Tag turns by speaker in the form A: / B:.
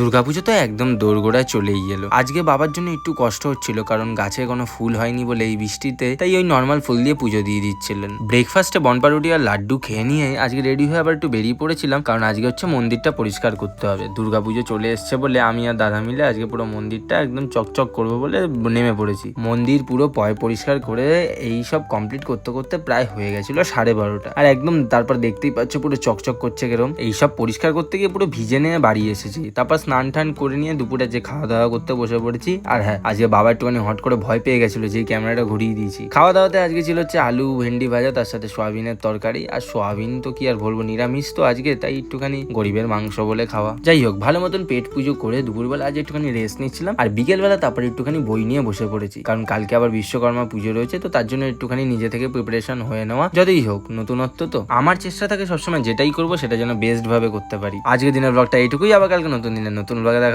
A: দুর্গাপুজো তো একদম দোরগোড়ায় চলেই এলো। আজকে বাবার জন্য একটু কষ্ট হচ্ছিল, কারণ গাছে কোনো ফুল হয়নি বলে এই বৃষ্টিতে, তাই ওই নর্মাল ফুল দিয়ে পুজো দিয়ে দিচ্ছিলেন। ব্রেকফাস্টে বনপারুটি আর লাড্ডু খেয়ে নিয়ে আজকে রেডি হয়ে আবার একটু বেরিয়ে পড়েছিলাম, কারণ আজকে হচ্ছে মন্দিরটা পরিষ্কার করতে হবে। দুর্গাপুজো চলে এসছে বলে আমি আর দাদা মিলে আজকে পুরো মন্দিরটা একদম চকচক করব বলে নেমে পড়েছি। মন্দির পুরো পয় পরিষ্কার করে এই সব কমপ্লিট করতে করতে প্রায় হয়ে গেছিল সাড়ে বারোটা। আর একদম তারপর দেখতেই পাচ্ছ পুরো চকচক করছে কেরম। এইসব পরিষ্কার করতে গিয়ে পুরো ভিজে নিয়ে বাড়ি এসেছি। তারপর স্নান টান করে নিয়ে দুপুরে যে খাওয়া দাওয়া করতে বসে পড়েছি, আর হ্যাঁ আজকে বাবা একটুখানি হট করে ভয় পেয়ে গেছিল যে ক্যামেরাটা ঘুরিয়ে দিয়েছি। খাওয়া দাওয়াতে আজকে ছিল হচ্ছে আলু, ভেন্ডি ভাজা, তার সাথে সোয়াবিনের তরকারি, আর সোয়াবিন তো কি আর বলব, নিরামিষ তো আজকে, তাই একটুখানি গরিবের মাংস বলে খাওয়া। যাই হোক, ভালো মতন পেট পুজো করে দুপুরবেলা আজ একটুখানি রেস্ট নিচ্ছিলাম, আর বিকেলবেলা তারপরে একটুখানি বই নিয়ে বসে পড়েছি। কারণ কালকে আবার বিশ্বকর্মা পুজো রয়েছে, তো তার জন্য একটুখানি নিজে থেকে প্রিপারেশন হয়ে নেওয়া। যতই হোক, নতুনত্ব তো। আমার চেষ্টা থাকে সবসময় যেটাই করব, সেটা যেন বেস্ট ভাবে করতে পারি। আজকের দিনের ব্লগটা এইটুকুই, আবার কালকে নতুন দিনের নতুন ব্লগে দেখা